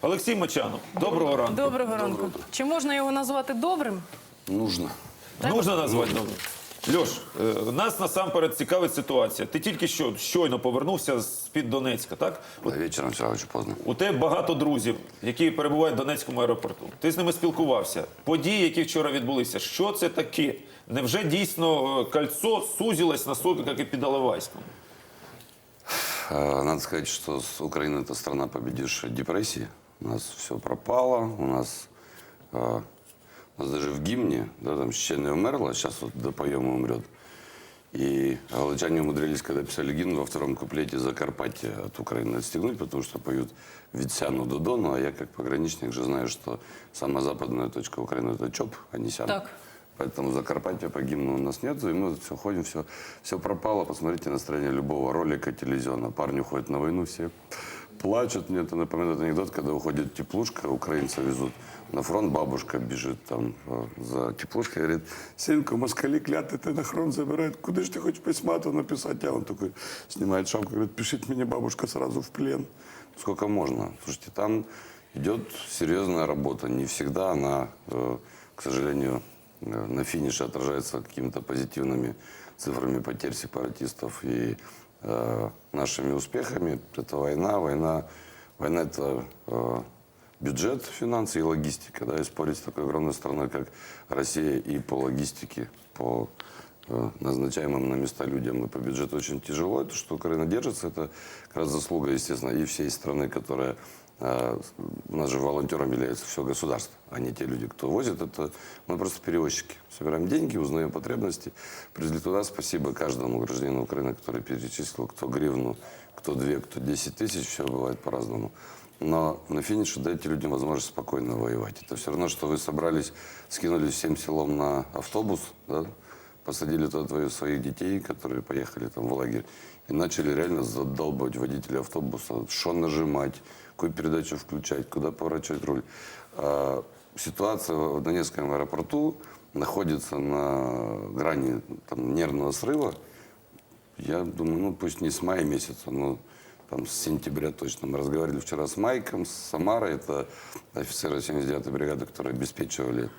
Олексій Мочанов, доброго ранку. Доброго ранку. Чи можна його назвати добрим? Нужно. Можна назвати добрим? Льош, е, нас насамперед цікавить ситуація. Ти тільки що щойно повернувся з-під Донецька, так? От Да, вечером вчера очень поздно. У тебе багато друзів, які перебувають в Донецькому аеропорту. Ти з ними спілкувався. Події, які вчора відбулися, що це таке? Невже дійсно е, кольцо сузилось настільки, як і під Алавайськом? А, Надо сказать, что с- Украина это страна, победившая депрессии. У нас все пропало, у нас, а, у нас даже в гимне, да, там «Щене умерла», сейчас вот допоем и умрет. И галичане умудрились, когда писали гимн, во втором куплете Закарпатье от Украины отстегнуть, потому что поют «Від Сяну до Дону», а я как пограничник же знаю, что самая западная точка Украины – это ЧОП, а не Сян. Так. Поэтому Закарпатья по гимну у нас нет, и мы все ходим, все, все пропало. Посмотрите настроение любого ролика телевизионного. Парни уходят на войну, все плачут. Мне это напоминает анекдот, когда уходит теплушка, украинцы везут на фронт, бабушка бежит там э, за теплушкой, говорит, сынку, москали клятый, ты на фронт забирают, куда же ты хочешь письма-то написать? А он такой снимает шапку, говорит, пишите мне, бабушка, сразу в плен. Сколько можно? Слушайте, там идет серьезная работа. Не всегда она, э, к сожалению, э, на финише отражается какими-то позитивными цифрами потерь сепаратистов и э, нашими успехами. Это война, война, война это э, бюджет, финансы и логистика. Да, и спорить с такой огромной страной, как Россия, и по логистике, по э, назначаемым на места людям и по бюджету очень тяжело. Это что Украина держится, это как раз заслуга, естественно, и всей страны, которая у нас же волонтером является все государство, а не те люди, кто возит. Это мы просто перевозчики. Собираем деньги, узнаем потребности, привезли туда. Спасибо каждому гражданину Украины, который перечислил, кто гривну, кто две, кто десять тысяч. Все бывает по-разному. Но на финише дайте людям возможность спокойно воевать. Это все равно, что вы собрались, скинулись всем селом на автобус, да, посадили туда твоих своих детей, которые поехали там в лагерь, и начали реально задолбать водителя автобуса, что нажимать, какую передачу включать, куда поворачивать руль. А, ситуация в Донецком аэропорту находится на грани там, нервного срыва. Я думаю, ну пусть не с мая месяца, но там с сентября точно. Мы разговаривали вчера с Майком, с Самарой, это офицеры 79-й бригады, которые обеспечивали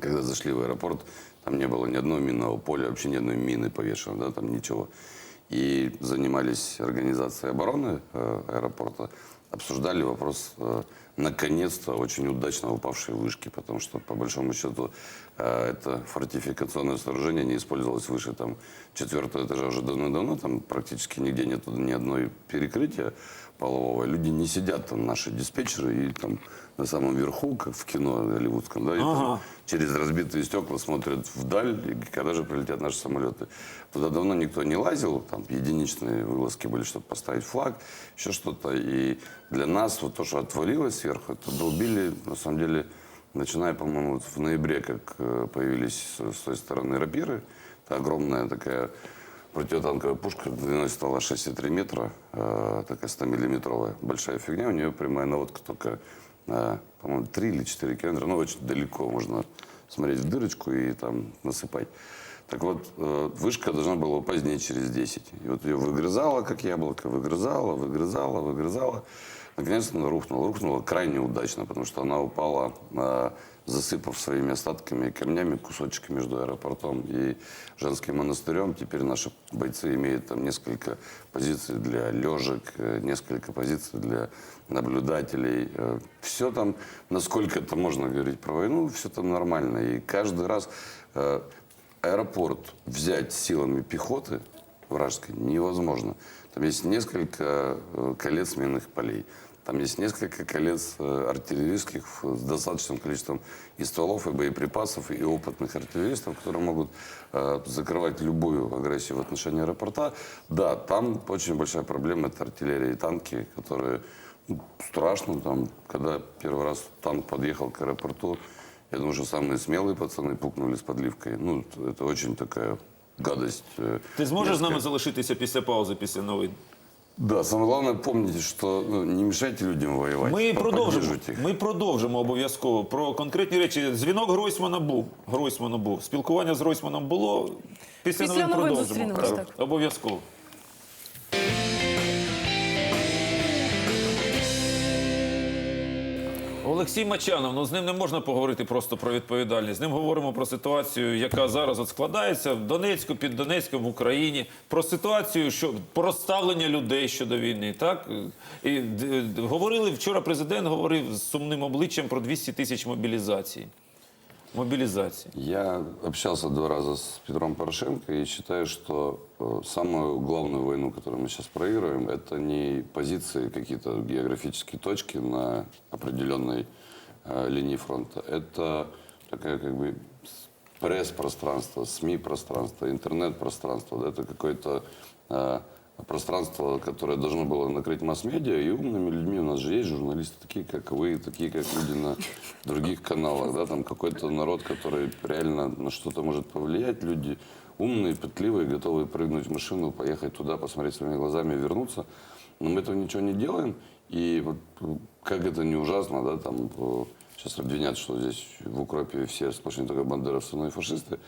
когда зашли в аэропорт, там не было ни одного минного поля, вообще ни одной мины повешенной, да, там ничего. И занимались организацией обороны э, аэропорта, обсуждали вопрос, э, наконец-то, очень удачно упавшей вышки, потому что, по большому счету, э, это фортификационное сооружение не использовалось выше там, четвертого этажа уже давно-давно, там практически нигде нет ни одной перекрытия полового. Люди не сидят там, наши диспетчеры, и там на самом верху, как в кино голливудском, да, и там Ага. через разбитые стекла смотрят вдаль, и когда же прилетят наши самолеты. Туда давно никто не лазил, там единичные вылазки были, чтобы поставить флаг, еще что-то. И для нас вот то, что отвалилось сверху, это долбили, на самом деле, начиная, по-моему, вот в ноябре, как э, появились с, с той стороны рапиры, это огромная такая противотанковая пушка, длиной стала 6,3 метра, э, такая 100-миллиметровая, большая фигня, у нее прямая наводка только, э, по-моему, 3 или 4 километра, ну, очень далеко можно смотреть в дырочку и там насыпать. Так вот, э, вышка должна была упасть дней через 10. И вот ее выгрызала, как яблоко, выгрызала, выгрызала, выгрызала. Наконец-то она рухнула. Рухнула крайне удачно, потому что она упала, э, засыпав своими остатками и камнями кусочек между аэропортом и женским монастырем. Теперь наши бойцы имеют там несколько позиций для лежек, э, несколько позиций для наблюдателей. Все там, насколько это можно говорить про войну, все там нормально. И каждый раз э, аэропорт взять силами пехоты вражеской невозможно. Там есть несколько э, колец минных полей. Там есть несколько колец э, артиллерийских с достаточным количеством и стволов, и боеприпасов, и опытных артиллеристов, которые могут э, закрывать любую агрессию в отношении аэропорта. Да, там очень большая проблема – это артиллерия и танки, которые ну, страшно. Там, когда первый раз танк подъехал к аэропорту, я думаю, что самые смелые пацаны пукнули с подливкой. Ну, это очень такая гадость. э, Ти зможеш з мерзкая. нами залишитися після паузи, після новин? Да, самое главное помните, что ну, не мешайте людям воевать. Ми продовжимо. поддерживайте их. Ми продовжимо обов'язково про конкретні речі. Дзвінок Гройсмана був. Гройсману був. Спілкування з Гройсманом було. Після, Після новин новин продовжимо. зустрінемось, так. Обов'язково. Олексій Мачанов, ну з ним не можна поговорити просто про відповідальність. З ним говоримо про ситуацію, яка зараз от складається в Донецьку, під Донецьком, в Україні. Про ситуацію, що про ставлення людей щодо війни. Так і д- говорили вчора. Президент говорив з сумним обличчям про 200 тисяч мобілізацій. Мобілізації. Я общался два раза с Петром Порошенко считаю, что э, самую главную войну, которую мы сейчас проигрываем, это не позиции, какие-то географические точки на определенной э, линии фронта. Это такая как бы пресс-пространство, СМИ-пространство, интернет-пространство. Да, это какое-то э, пространство, которое должно было накрыть масс-медиа, и умными людьми у нас же есть журналисты, такие как вы, такие как люди на других каналах, да, там какой-то народ, который реально на что-то может повлиять, люди умные, пытливые, готовые прыгнуть в машину, поехать туда, посмотреть своими глазами, вернуться. Но мы этого ничего не делаем, и вот как это не ужасно, да, там э, сейчас обвинят, что здесь в Укропе все сплошные только бандеровцы, но и фашисты.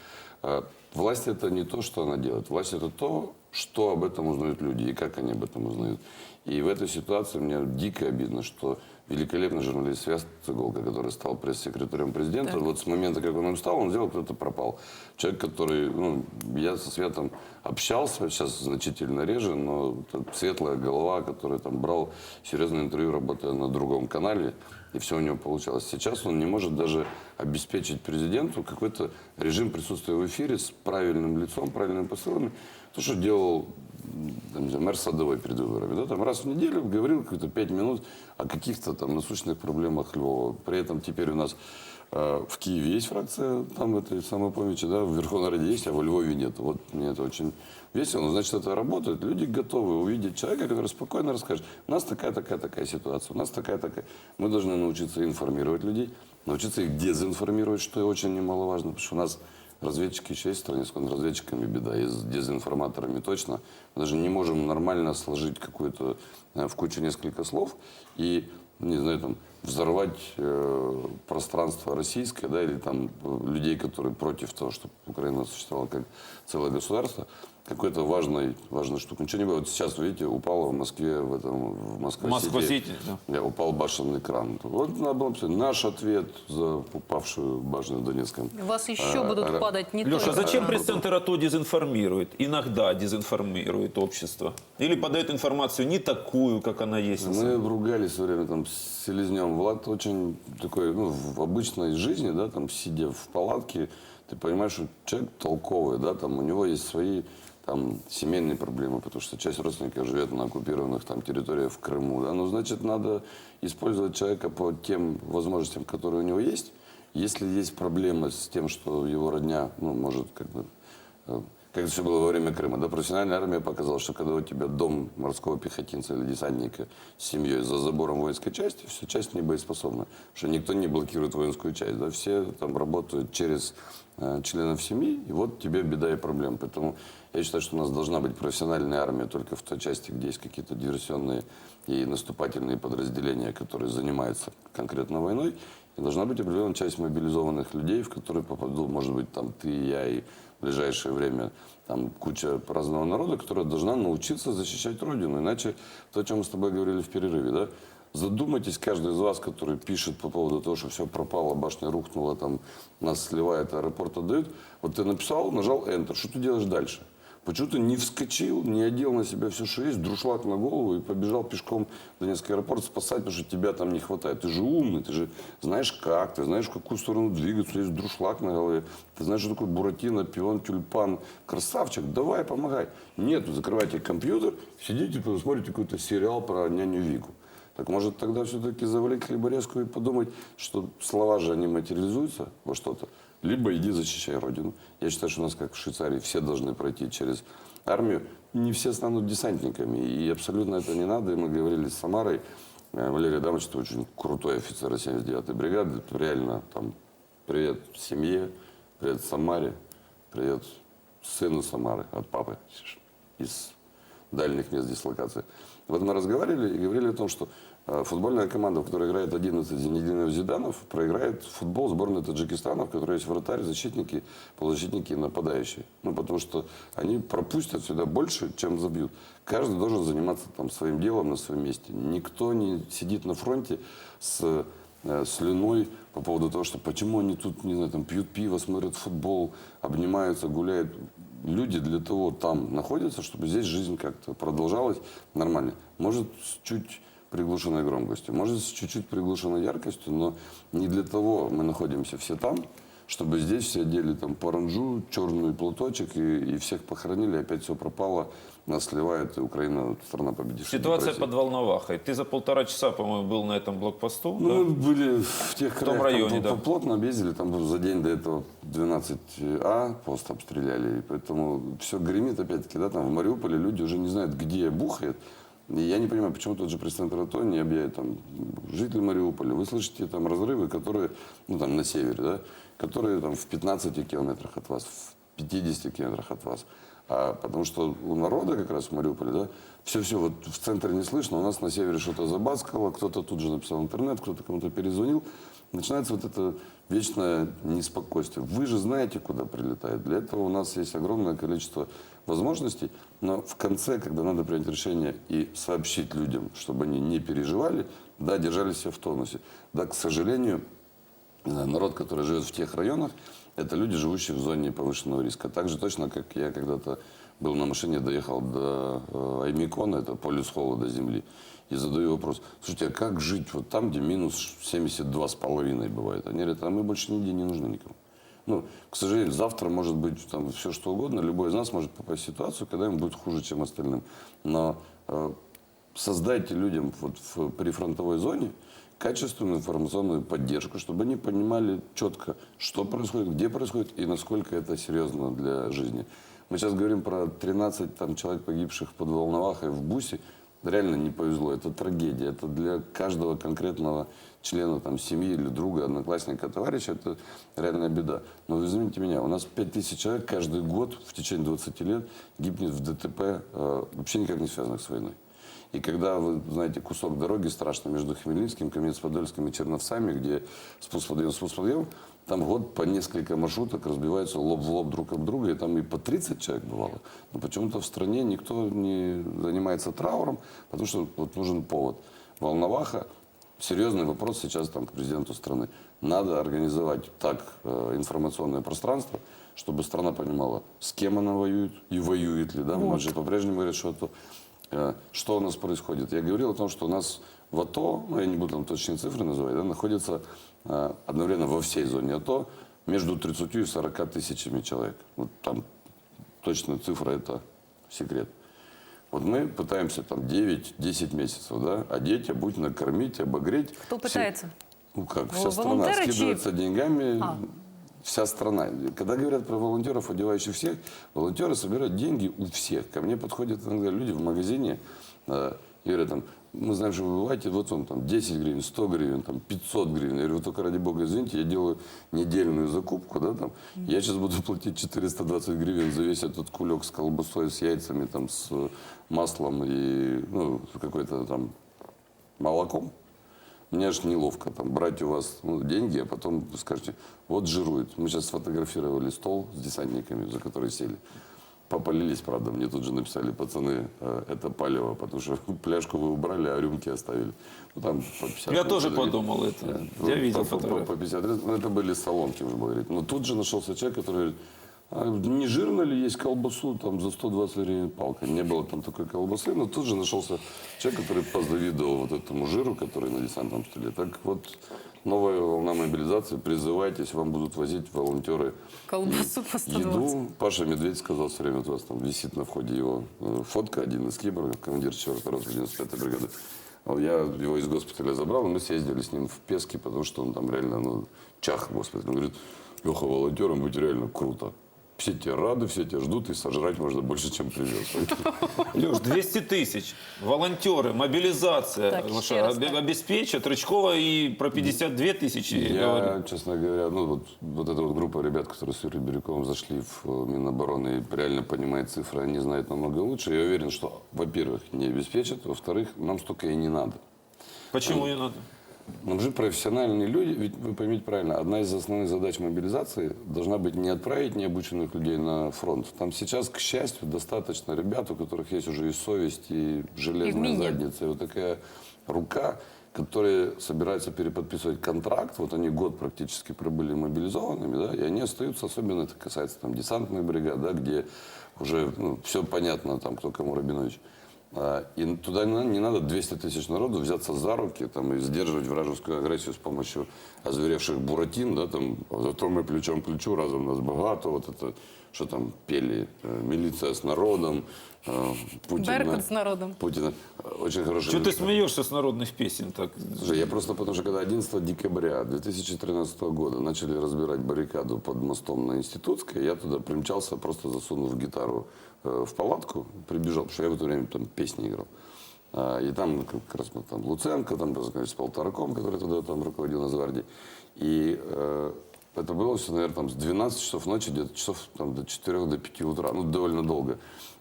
А Власть это не то, что она делает. Власть это то, что об этом узнают люди и как они об этом узнают. И в этой ситуации мне дико обидно, что великолепный журналист Свят Цыголка, который стал пресс-секретарем президента, вот с момента, как он им стал, он сделал, кто-то пропал. Человек, который, ну, я со Светом общался, сейчас значительно реже, но светлая голова, который там брал серьезное интервью, работая на другом канале, и все у него получалось. Сейчас он не может даже обеспечить президенту какой-то режим присутствия в эфире с правильным лицом, правильными посылами. То, что делал там, знаю, мэр Садовой перед выборами. Да, там раз в неделю говорил какие-то пять минут о каких-то там насущных проблемах Львова. При этом теперь у нас э, в Киеве есть фракция, там этой самой помощи, да, в Верховной Раде есть, а во Львове нет. Вот мне это очень весело. Значит, это работает. Люди готовы увидеть человека, который спокойно расскажет. У нас такая, такая, такая ситуация, у нас такая, такая. Мы должны научиться информировать людей, научиться их дезинформировать, что очень немаловажно, потому что у нас Разведчики еще в стране, с контрразведчиками беда, и с дезинформаторами точно. Мы даже не можем нормально сложить какую-то э, в кучу несколько слов и, не знаю, там, взорвать э, пространство российское, да, или там э, людей, которые против того, чтобы Украина существовала как целое государство, какой-то важной, важной штукой. Ничего не было. Вот сейчас, видите, упало в Москве, в этом, в Москве. Москва-Сити, да. Упал башенный кран. Вот надо было написать, наш ответ за упавшую башню в Донецком. У вас еще А, будут а, падать не Леша, а только... зачем пресс-центр АТО дезинформирует? Иногда дезинформирует общество. Или подает информацию не такую, как она есть. Мы ругались все время там с Селезнем. Влад очень такой, ну, в обычной жизни, да, там, сидя в палатке, ты понимаешь, что человек толковый, да, там, у него есть свои там семейные проблемы, потому что часть родственников живет на оккупированных там территориях в Крыму, да, ну, значит, надо использовать человека по тем возможностям, которые у него есть. Если есть проблемы с тем, что его родня, ну, может, как бы, э, как это все было во время Крыма. Да, профессиональная армия показала, что когда у тебя дом морского пехотинца или десантника с семьей за забором воинской части, все часть не боеспособна. Что никто не блокирует воинскую часть. Да, все там работают через э, членов семьи, и вот тебе беда и проблема. Поэтому я считаю, что у нас должна быть профессиональная армия только в той части, где есть какие-то диверсионные и наступательные подразделения, которые занимаются конкретно войной. И должна быть определенная часть мобилизованных людей, в которые попадут, может быть, там ты, я и в ближайшее время там куча разного народа, которая должна научиться защищать Родину. Иначе то, о чем мы с тобой говорили в перерыве, да, задумайтесь, каждый из вас, который пишет по поводу того, что все пропало, башня рухнула, там нас сливает, аэропорт отдают. Вот ты написал, нажал Enter. Что ты делаешь дальше? Почему ты не вскочил, не одел на себя все, что есть, на голову и побежал пешком в Донецкий аэропорт спасать, потому что тебя там не хватает. Ты же умный, ты же знаешь как, ты знаешь, в какую сторону двигаться, есть друшлаг на голове, ты знаешь, что такое буратино, пион, тюльпан, красавчик, давай, помогай. Нет, вы закрываете компьютер, сидите, смотрите какой-то сериал про няню Вику. Так может тогда все-таки завалить хлеборезку и подумать, что слова же они материализуются во что-то. Либо иди защищай Родину. Я считаю, что у нас, как в Швейцарии, все должны пройти через армию. Не все станут десантниками. И абсолютно это не надо. И мы говорили с Самарой. Э, Валерий Адамович, это очень крутой офицер 79-й бригады. Реально там привет семье, привет Самаре, привет сыну Самары от папы из дальних мест дислокации. Вот мы разговаривали и говорили о том, что футбольная команда, в которой играет 11 Зинединов Зиданов, проиграет футбол сборной Таджикистана, в которой есть вратарь, защитники, полузащитники и нападающие. Ну, потому что они пропустят сюда больше, чем забьют. Каждый должен заниматься там своим делом на своем месте. Никто не сидит на фронте с э, слюной по поводу того, что почему они тут, не знаю, там пьют пиво, смотрят футбол, обнимаются, гуляют. Люди для того там находятся, чтобы здесь жизнь как-то продолжалась нормально. Может, чуть приглушенной громкостью, может, с чуть-чуть приглушенной яркостью, но не для того мы находимся все там, чтобы здесь все одели там паранджу, черный платочек и, и всех похоронили, опять все пропало, нас сливает, и Украина страна победившая. Ситуация под Волновахой. Ты за полтора часа, по-моему, был на этом блокпосту. Ну, да? мы были в тех том краях, районе, там, да. плотно объездили, там за день до этого 12А пост обстреляли, и поэтому все гремит опять-таки, да, там в Мариуполе люди уже не знают, где бухает. И я не понимаю, почему тот же президент Ратон не объявит там жители Мариуполя. Вы слышите там разрывы, которые, ну там на севере, да, которые там в 15 километрах от вас, в 50 километрах от вас. А потому что у народа как раз в Мариуполе, да, все-все вот в центре не слышно, у нас на севере что-то забаскало, кто-то тут же написал интернет, кто-то кому-то перезвонил. Начинается вот это вечное неспокойствие. Вы же знаете, куда прилетает. Для этого у нас есть огромное количество возможностей, но в конце, когда надо принять решение и сообщить людям, чтобы они не переживали, да, держались все в тонусе. Да, к сожалению, э, народ, который живет в тех районах, это люди, живущие в зоне повышенного риска. Так же точно, как я когда-то был на машине, доехал до э, Аймикона, это полюс холода земли, и задаю вопрос, слушайте, а как жить вот там, где минус 72,5 бывает? Они говорят, а мы больше нигде не нужны никому. Ну, к сожалению, завтра может быть там все что угодно, любой из нас может попасть в ситуацию, когда им будет хуже, чем остальным. Но э, создайте людям вот в прифронтовой зоне качественную информационную поддержку, чтобы они понимали четко, что происходит, где происходит и насколько это серьезно для жизни. Мы сейчас говорим про 13 там, человек, погибших под Волновахой в Бусе. Реально не повезло. Это трагедия. Это для каждого конкретного члена там, семьи или друга, одноклассника, товарища, это реальная беда. Но вы извините меня, у нас 5000 человек каждый год в течение 20 лет гибнет в ДТП, э, вообще никак не связанных с войной. И когда вы знаете кусок дороги страшно между Хмельницким, Каменец-Подольским и Черновцами, где спуск-подъем, спуск-подъем, там год по несколько маршруток разбиваются лоб в лоб друг об друга, и там и по 30 человек бывало. Но почему-то в стране никто не занимается трауром, потому что вот нужен повод. Волноваха, серьезный вопрос сейчас там к президенту страны. Надо организовать так э, информационное пространство, чтобы страна понимала, с кем она воюет и воюет ли. Да? Мы же по-прежнему говорят, что это Э, что у нас происходит. Я говорил о том, что у нас в АТО, ну я не буду там точные цифры называть, да, находится э, одновременно во всей зоне АТО между 30 и 40 тысячами человек. Вот там точная цифра это секрет. Вот мы пытаемся там 9-10 месяцев, да, одеть, обуть, накормить, обогреть. Кто Все- пытается? ну как, вся страна скидывается деньгами, А. вся страна. Когда говорят про волонтеров, одевающих всех, волонтеры собирают деньги у всех. Ко мне подходят иногда люди в магазине и говорят, там, мы знаем, что вы бываете, вот он там 10 гривен, 100 гривен, там 500 гривен. Я говорю, вы только ради бога, извините, я делаю недельную закупку, да, там. Я сейчас буду платить 420 гривен за весь этот кулек с колбасой, с яйцами, там, с маслом и, ну, какой-то там молоком. Мне аж неловко там брать у вас ну, деньги, а потом скажете, вот жирует. Мы сейчас сфотографировали стол с десантниками, за которые сели. Попалились, правда, мне тут же написали, пацаны, э, это палево, потому что пляжку вы убрали, а рюмки оставили. Ну, там по 50 Я тоже человек. подумал это. Ну, Я видел по, по- по 50 раз. Ну, это были салонки, уже говорит. Но тут же нашелся человек, который говорит, а не жирно ли есть колбасу там за 120 гривен палка? Не было там такой колбасы, но тут же нашелся человек, который позавидовал вот этому жиру, который на десантном столе. Так вот, новая волна мобилизации, призывайтесь, вам будут возить волонтеры Колбасу по 120. еду. Паша Медведь сказал все время, вот у вас там висит на входе его э, фотка, один из киборгов, командир 4-й роты 95-й бригады. Я его из госпиталя забрал, и мы съездили с ним в Пески, потому что он там реально, ну, чах в госпитале. Он говорит, Леха, волонтером быть реально круто. Все тебя рады, все тебя ждут, и сожрать можно больше, чем привез. Леш, 200 тысяч. Волонтеры, мобилизация. Так, Ну ще раз, обе- так. обеспечат. Рычкова и про 52 тысячи Я, говорит. честно говоря, ну вот, вот эта вот группа ребят, которые с Юрием Бирюковым зашли в э, Минобороны и реально понимает цифры, они знают намного лучше. Я уверен, что, во-первых, не обеспечат, во-вторых, нам столько и не надо. Почему не надо? Нам же профессиональные люди, ведь вы поймите правильно, одна из основных задач мобилизации должна быть не отправить необученных людей на фронт. Там сейчас, к счастью, достаточно ребят, у которых есть уже и совесть, и железная умение. задница, и вот такая рука, которые собираются переподписывать контракт, вот они год практически пробыли мобилизованными, да, и они остаются, особенно это касается там десантных бригад, да, где уже все понятно, там, кто кому Рабинович. А, И туда не надо, не надо 200 тысяч народу взяться за руки там, и сдерживать вражескую агрессию с помощью озверевших буратин, да, там, «А зато мы плечом к плечу, разом нас богато, вот это, что там пели, э, милиция с народом, э, Путин. Беркут с народом. Путина. Очень хороший. Что ты смеешься с народных песен? Так? Слушай, я просто потому что когда 11 декабря 2013 года начали разбирать баррикаду под мостом на Институтской, я туда примчался, просто засунув гитару э, в палатку, прибежал, потому что я в это время там песни играл. А, И там как раз там Луценко, там познакомились с Полтораком, который тогда там руководил Нацгвардией. И э, это было все, наверное, там с 12 часов ночи, где-то часов там, до 4 до 5 утра, ну, довольно долго.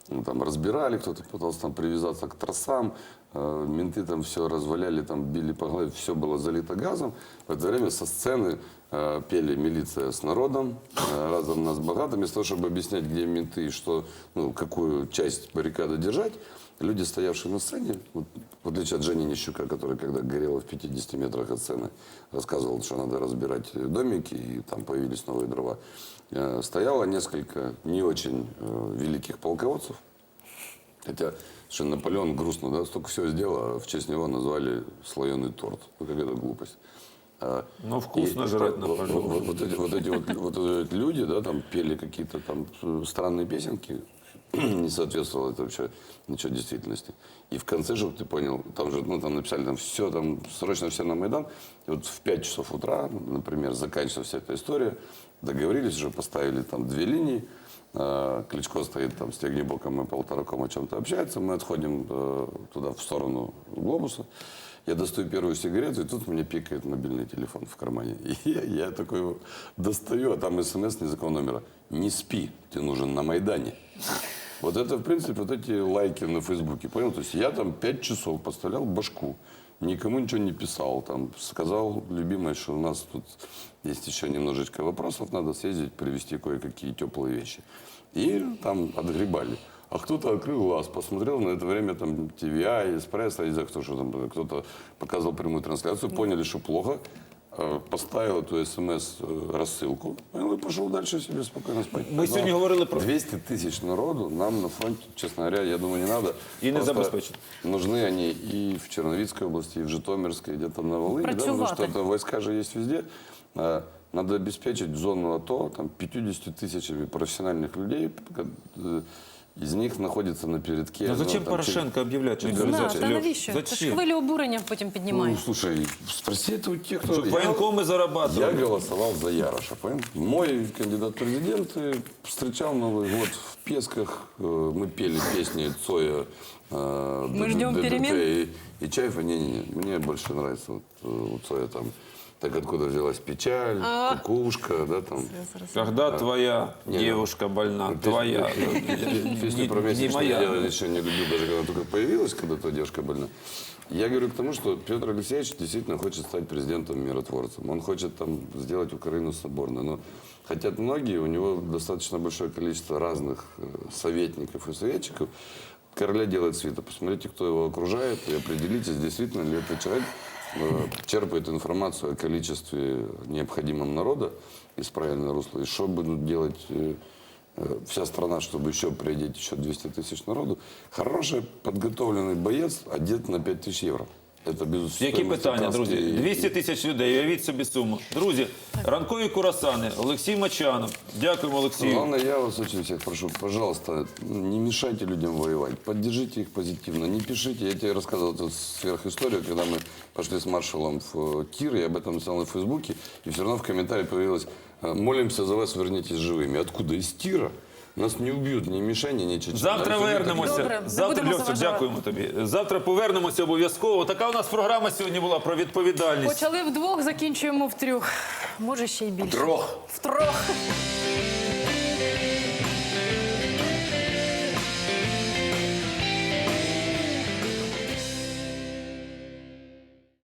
Ну, там разбирали, кто-то пытался там привязаться к тросам, э, менты там все разваляли, там били по голове, все было залито газом. В это время со сцены э, пели милиция с народом, э, разом нас богато, вместо того, чтобы объяснять, где менты и что, ну, какую часть баррикады держать, люди, стоявшие на сцене, вот, в отличие от Жени Нищука, который, когда горело в 50 метрах от сцены, рассказывал, что надо разбирать домики, и там появились новые дрова, э, стояло несколько не очень э, великих полководцев, Хотя, что Наполеон грустно, да, столько всего сделал, а в честь него назвали слоеный торт. Ну, какая-то глупость. А, Ну, вкусно и жрать вот, Наполеона. вот- вот эти, вот эти вот, вот эти люди, да, там пели какие-то там странные песенки, не соответствовало это вообще ничего действительности. И в конце же, ты понял, там же, ну, там написали, там все, там срочно все на Майдан. И вот в 5 часов утра, например, заканчивается вся эта история, договорились уже, поставили там две линии, а, Кличко стоит там с Тегнебоком и Полтораком о чем-то общается. Мы отходим э, туда, в сторону глобуса. Я достаю первую сигарету, и тут мне пикает мобильный телефон в кармане. И я, я такой достаю, а там смс незаконного номера. Не спи, ты нужен на Майдане. Вот это, в принципе, вот эти лайки на Фейсбуке, понял? То есть я там пять часов подставлял башку, никому ничего не писал, там сказал любимой, что у нас тут есть еще немножечко вопросов, надо съездить, привезти кое-какие теплые вещи. И там отгребали. А кто-то открыл глаз, посмотрел на это время там ТВА, Эспрессо, не знаю, кто что там, кто-то показывал прямую трансляцию, поняли, что плохо, э, поставил эту смс-рассылку, и пошел дальше себе спокойно спать. Ми сьогодні говорили про 200 тысяч народу нам на фронте, честно говоря, я думаю, не надо. И не Просто забезпечено. Нужны они и в Черновицкой области, и в Житомирской, где-то на Волыне, да, потому Працювати. что это войска же есть везде. А, Надо обеспечить зону АТО там, 50 тысячами профессиональных людей, э, из них находится на передке. Ну зачем там, Порошенко об'являти через- мобілізацію? Знаю, та Леш, навіщо? Це ж зачем? хвилю обурення потім Ну, піднімає. слушай, спроси это у тех, кто... Щоб Я- воєнкоми Я зарабатывали. голосовал за Яроша, понял? Мой кандидат в президенты встречал Новый год в Песках. Э, Мы пели песни Цоя. э, Мы ДДТ ждем перемен? И, и Чайфа. Не-не-не, мне больше нравится вот, э, у Цоя там так откуда взялась печаль, А. кукушка, да, там. Когда твоя Не, девушка больна, Песню- твоя, Песню не- про не месячные я моя. еще не любил, даже когда только появилась, когда твоя девушка больна. Я говорю к тому, что Петр Алексеевич действительно хочет стать президентом-миротворцем. Он хочет там сделать Украину соборной. Но хотят многие, у него достаточно большое количество разных э, советников и советчиков. Короля делает свита. Посмотрите, кто его окружает, и определитесь, действительно ли этот человек черпает информацию о количестве необходимом народа из правильного русла. И что будут делать э, э, вся страна, чтобы еще приедет еще 200 тысяч народу. Хороший подготовленный боец одет на 5 тысяч евро. Это без Які стоимости питання, каски друзі? и- 200 тисяч людей, уявіть собі суму. Друзі, ранкові курасани, Олексій Мачанов. Дякуємо, Олексію. Главное, я вас очень всех прошу, пожалуйста, не мешайте людям воевать, поддержите их позитивно, не пишите. Я тебе рассказывал эту сверхисторию, когда мы пошли с маршалом в э, Кир, я об этом написал на Фейсбуке, и все равно в комментарии появилось, э, молимся за вас, вернитесь живыми. Откуда? Из Тира? Нас не вб'ють ні мішені, ні Чечена. Завтра вернемося. Добре, не Завтра будемо заважати. дякуємо тобі. Завтра повернемося обов'язково. Така у нас програма сьогодні була про відповідальність. Почали вдвох, закінчуємо втрьох. Може ще й більше. Трох. Втрох.